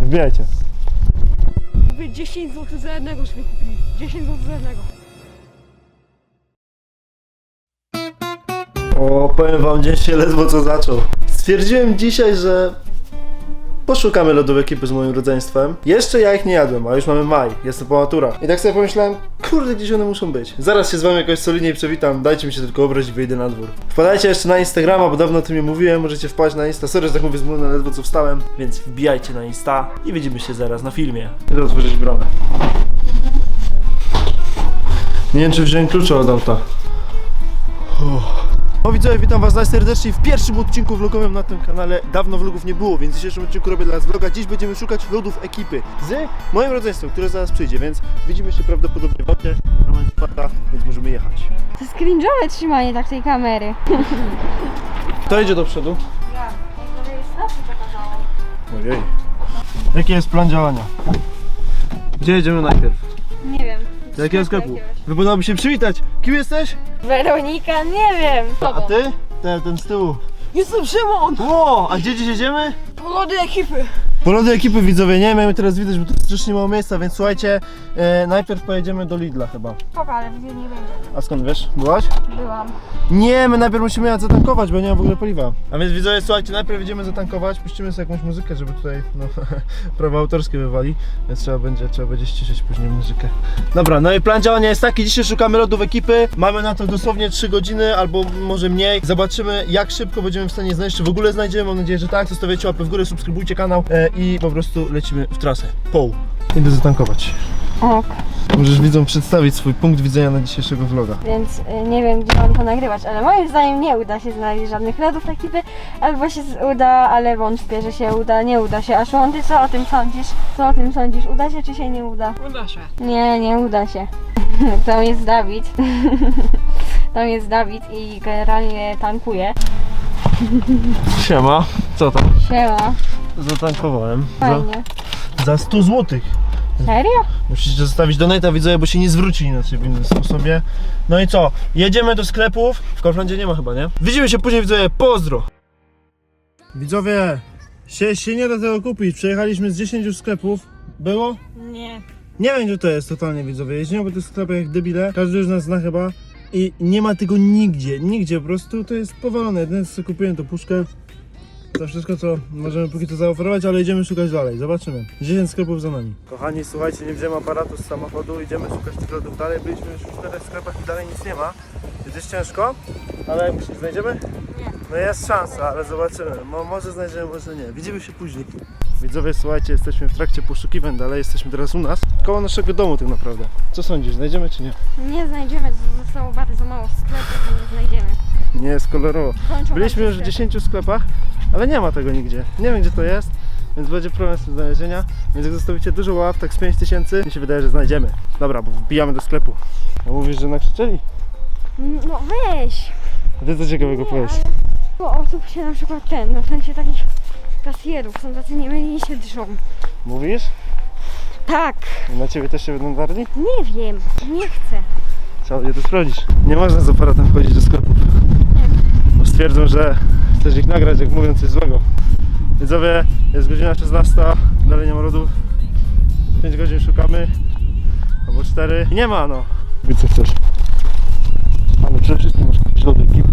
Wbijajcie. Wy 10 zł za jednego sobie kupili. 10 zł za jednego. O, powiem wam, dzień się ledwo co zaczął. Stwierdziłem dzisiaj, że poszukamy lodów ekipy z moim rodzeństwem. Jeszcze ja ich nie jadłem, a już mamy maj, jestem po maturach. I tak sobie pomyślałem, kurde, gdzieś one muszą być. Zaraz się z wami jakoś solidniej przywitam, dajcie mi się tylko obrać i wyjdę na dwór. Wpadajcie jeszcze na Instagrama, bo dawno o tym nie mówiłem, możecie wpaść na Insta. Sorry, że tak mówię zmulone, ledwo co wstałem, więc wbijajcie na Insta i widzimy się zaraz na filmie. Idę otworzyć bramę. Nie wiem, czy wziąłem klucze od auta. No widzowie, witam was najserdeczniej w pierwszym odcinku vlogowym na tym kanale. Dawno vlogów nie było, więc w dzisiejszym odcinku robię dla was vloga. Dziś będziemy szukać lodów ekipy z moim rodzeństwem, które zaraz przyjdzie, więc widzimy się prawdopodobnie w aucie. Roman spada, więc możemy jechać. To jest cringe'owe trzymanie tak tej kamery. Kto idzie do przodu? Ja. Ojej. Jaki jest plan działania? Gdzie jedziemy najpierw? Do jakiego sklepu? Wypadałoby się przywitać. Kim jesteś? Weronika, nie wiem. A ty? Ten, ten z tyłu. Jestem Szymon! Ło, a gdzie dziś jedziemy? Polody ekipy! Lody ekipy widzowie, nie mamy teraz widać, bo tu strasznie mało miejsca, więc słuchajcie, e, najpierw pojedziemy do Lidla chyba. Spoko, ale widzę nie będzie. A skąd wiesz? Byłaś? Byłam. Nie, my najpierw musimy jechać zatankować, bo nie ma w ogóle paliwa. A więc widzowie, słuchajcie, najpierw jedziemy zatankować, puścimy sobie jakąś muzykę, żeby tutaj no, prawa autorskie wywali, więc trzeba będzie, trzeba będzie ściszyć później muzykę. Dobra, no i plan działania jest taki, dzisiaj szukamy lodów ekipy, mamy na to dosłownie 3 godziny, albo może mniej. Zobaczymy jak szybko będziemy w stanie znaleźć, czy w ogóle znajdziemy, mam nadzieję, że tak. Zostawiacie łapę w górę, subskrybujcie kanał e, i po prostu lecimy w trasę. Poł. Idę zatankować. Ok, Możesz widzom przedstawić swój punkt widzenia na dzisiejszego vloga. więc y, nie wiem gdzie mam to nagrywać, ale moim zdaniem nie uda się znaleźć żadnych lodów ekipy, albo się z- uda, ale wątpię, że się uda, nie uda się. A Szymon, ty co o tym sądzisz? Co o tym sądzisz? Uda się czy się nie uda? Uda się. Nie, nie uda się. Tam jest Dawid. Tam jest Dawid i generalnie tankuje. Siema, co tam? Siema, Zatankowałem. Za, fajnie. za 100 zł. Serio? Musicie zostawić donata widzowie, bo się nie zwróci inaczej w innym sposobie. No i co? Jedziemy do sklepów. W Kauflandzie nie ma chyba, nie? Widzimy się później widzowie, pozdro! Widzowie, się, się nie da tego kupić. Przejechaliśmy z 10 sklepów. Było? Nie. Nie wiem gdzie to jest totalnie widzowie. Jeździmy po tych sklepach jak debile. Każdy już nas zna chyba. I nie ma tego nigdzie, nigdzie po prostu to jest powalone. Jedyne co sobie kupiłem to puszkę. To wszystko co możemy póki co zaoferować, ale idziemy szukać dalej. Zobaczymy. 10 sklepów za nami. Kochani, słuchajcie, nie wziąłem aparatu z samochodu, idziemy szukać tych lodów dalej. Byliśmy już w czterech sklepach i dalej nic nie ma. Jest ciężko, ale myślisz, znajdziemy? Nie. No jest szansa, ale zobaczymy. Mo może znajdziemy, może nie. Widzimy się później. Widzowie, słuchajcie, jesteśmy w trakcie poszukiwań dalej. Jesteśmy teraz u nas, koło naszego domu tak naprawdę. Co sądzisz, znajdziemy czy nie? Nie znajdziemy, zostało bardzo mało sklepów, to nie znajdziemy. Nie jest kolorowo. Kończą Byliśmy już w sklepy. 10 sklepach, ale nie ma tego nigdzie. Nie wiem gdzie to jest, więc będzie problem z tym znalezienia. Więc jak zostawicie dużo ław, tak z 5000, mi się wydaje, że znajdziemy. Dobra, bo wbijamy do sklepu. A mówisz, że nakrzyczeli? No weź! A ty co ciekawego Nie, powiesz? ale Bo osób się na przykład ten, no w sensie takich kasjerów, są tacy niemyli i się drżą. Mówisz? Tak, Na ciebie też się będą darli? nie wiem, nie chcę. Trzeba je to sprawdzić. Nie można z aparatem wchodzić do sklepów. Stwierdzą, że chcesz ich nagrać, jak mówią coś złego. Widzowie, jest godzina 16, dalej nie ma lodów. 5 godzin szukamy, albo 4. I nie ma, no. I co chcesz? Ale przede wszystkim masz kupić lody ekipy.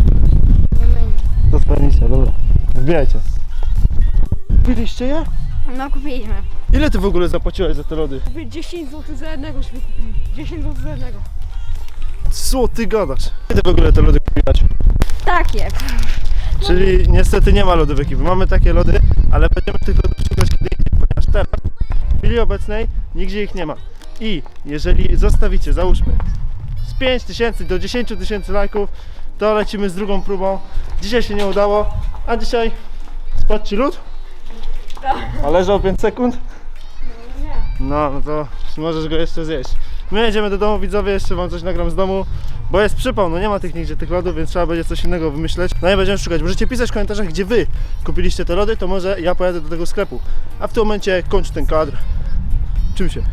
Do spalnicia, dobra. Wbijajcie. Kupiliście je? No kupiliśmy. Ile ty w ogóle zapłaciłeś za te lody? Wy 10 zł za jednego sobie kupili. 10 zł za jednego. Co ty gadasz? Kiedy w ogóle te lody kupiłaś? Takie. Czyli niestety nie ma lodów ekipy. Mamy takie lody, ale będziemy tych lodów szukać kiedy indziej, ponieważ teraz, w chwili obecnej, nigdzie ich nie ma. I jeżeli zostawicie, załóżmy, z 5 tysięcy do 10 tysięcy lajków, to lecimy z drugą próbą. Dzisiaj się nie udało, a dzisiaj spadł ci lód? A leżał 5 sekund? No, no to możesz go jeszcze zjeść. My jedziemy do domu, widzowie, jeszcze wam coś nagram z domu, bo jest przypał, no nie ma tych nigdzie tych lodów, więc trzeba będzie coś innego wymyśleć. No i będziemy szukać. Możecie pisać w komentarzach, gdzie wy kupiliście te lody, to może ja pojadę do tego sklepu. A w tym momencie kończę ten kadr. Czym się?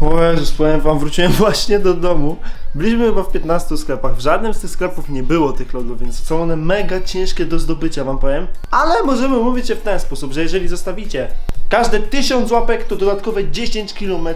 O Jezus, powiem wam, wróciłem właśnie do domu. Byliśmy chyba w 15 sklepach. W żadnym z tych sklepów nie było tych lodów, więc są one mega ciężkie do zdobycia, wam powiem. Ale możemy mówić je w ten sposób, że jeżeli zostawicie Każde 1000 łapek to dodatkowe 10 km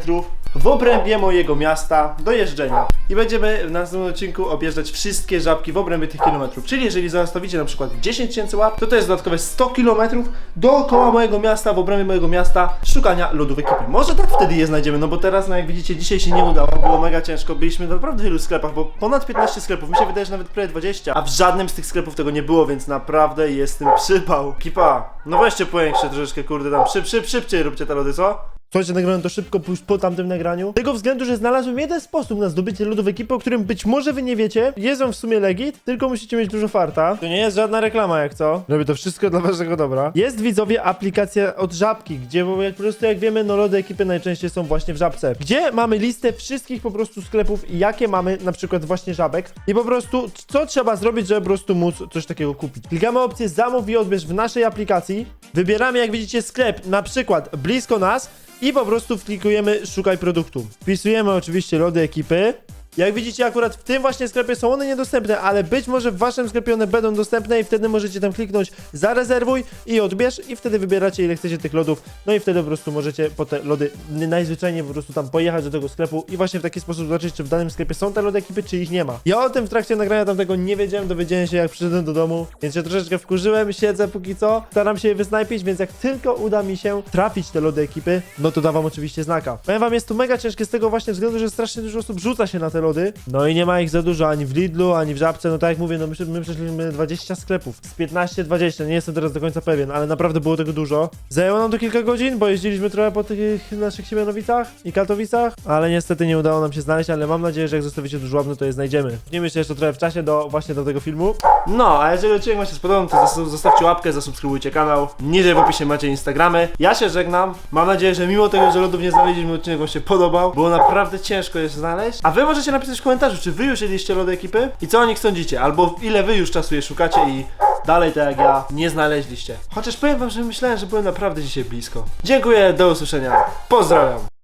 w obrębie mojego miasta do jeżdżenia. I będziemy w następnym odcinku objeżdżać wszystkie żabki w obrębie tych kilometrów. Czyli jeżeli zostawicie na przykład 10 tysięcy łap, to to jest dodatkowe 100 km dookoła mojego miasta, w obrębie mojego miasta szukania lodów ekipy. Może tak wtedy je znajdziemy, no bo teraz, no jak widzicie, dzisiaj się nie udało, było mega ciężko. Byliśmy w naprawdę wielu sklepach, bo ponad 15 sklepów, mi się wydaje, że nawet prawie 20, a w żadnym z tych sklepów tego nie było, więc naprawdę jest tym przypał. Ekipa, no weźcie powiększcie troszeczkę, kurde, tam szyb, szyb, szybciej róbcie te lody, co? Słuchajcie, nagrałem to szybko już po tamtym nagraniu. Z tego względu, że znalazłem jeden sposób na zdobycie lodów ekipy, o którym być może wy nie wiecie. Jest on w sumie legit, tylko musicie mieć dużo farta. To nie jest żadna reklama jak co. Robię to wszystko dla waszego dobra. Jest widzowie aplikacja od Żabki, gdzie bo jak po prostu jak wiemy, no lody ekipy najczęściej są właśnie w Żabce. Gdzie mamy listę wszystkich po prostu sklepów, jakie mamy na przykład właśnie Żabek. I po prostu co trzeba zrobić, żeby po prostu móc coś takiego kupić. Klikamy opcję zamów i odbierz w naszej aplikacji. Wybieramy jak widzicie sklep, na przykład blisko nas i po prostu wklikujemy szukaj produktu. Wpisujemy oczywiście lody ekipy. Jak widzicie, akurat w tym właśnie sklepie są one niedostępne, ale być może w waszym sklepie one będą dostępne i wtedy możecie tam kliknąć zarezerwuj i odbierz i wtedy wybieracie ile chcecie tych lodów, no i wtedy po prostu możecie po te lody najzwyczajniej po prostu tam pojechać do tego sklepu i właśnie w taki sposób zobaczyć, czy w danym sklepie są te lody ekipy, czy ich nie ma. Ja o tym w trakcie nagrania tamtego nie wiedziałem, dowiedziałem się jak przyszedłem do domu, więc się troszeczkę wkurzyłem, siedzę póki co, staram się je wysnajpić, więc jak tylko uda mi się trafić te lody ekipy, no to dam wam oczywiście znaka. Powiem wam, jest to mega ciężkie z tego właśnie względu, że strasznie dużo osób rzuca się na te lody, no i nie ma ich za dużo ani w Lidlu, ani w Żabce, no tak jak mówię, no my, my przeszliśmy 20 sklepów, z 15-20, nie jestem teraz do końca pewien, ale naprawdę było tego dużo. Zajęło nam to kilka godzin, bo jeździliśmy trochę po tych naszych Siemianowicach i Katowicach, ale niestety nie udało nam się znaleźć, ale mam nadzieję, że jak zostawicie dużo łapny, to je znajdziemy. Nie myślę jeszcze trochę w czasie do właśnie do tego filmu. No, a jeżeli odcinek wam się spodobał, to zostawcie łapkę, zasubskrybujcie kanał. Niżej w opisie macie Instagramy. Ja się żegnam. Mam nadzieję, że mimo tego, że lodów nie znaleźliśmy, odcinek wam się podobał. Było naprawdę ciężko je znaleźć. A wy możecie napisać w komentarzu, czy wy już jedliście lody ekipy i co o nich sądzicie, albo ile wy już czasu je szukacie i dalej tak jak ja nie znaleźliście. Chociaż powiem wam, że myślałem, że byłem naprawdę dzisiaj blisko. Dziękuję, do usłyszenia. Pozdrawiam.